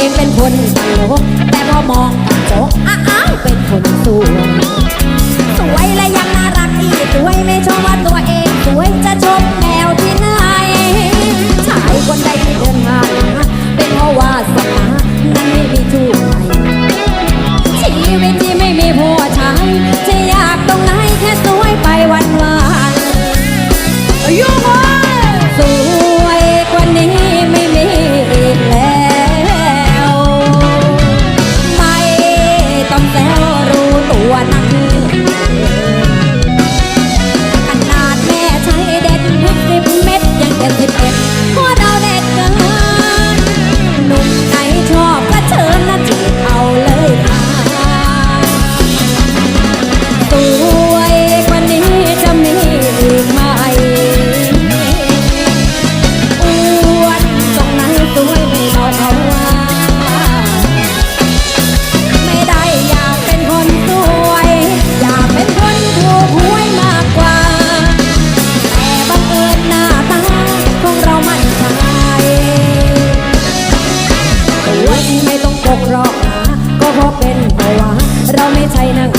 เองเป็นคนตลกแต่พอมองกระจกอ้าวเป็นคนสวยสวยและยังน่ารักอีกสวยไม่ชมว่าตัวเองสวยจะชมแมวที่ไหนชายคนใดที่เดินมาเป็นเพราะว่า หัวด ไม่ต้องปกหรอกหาก็เพราะเป็นเพราะว่าเราไม่ใช่นาง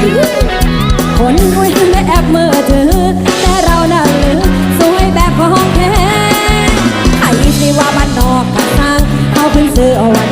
สือคนรวยไม่แอบมือถือ แต่เราน่ะหรือสวยแบบของแท้ใครสิว่าบ้านนอกกระซังเขาขึ้นซื้อเอาไวั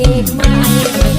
ด็กใหม่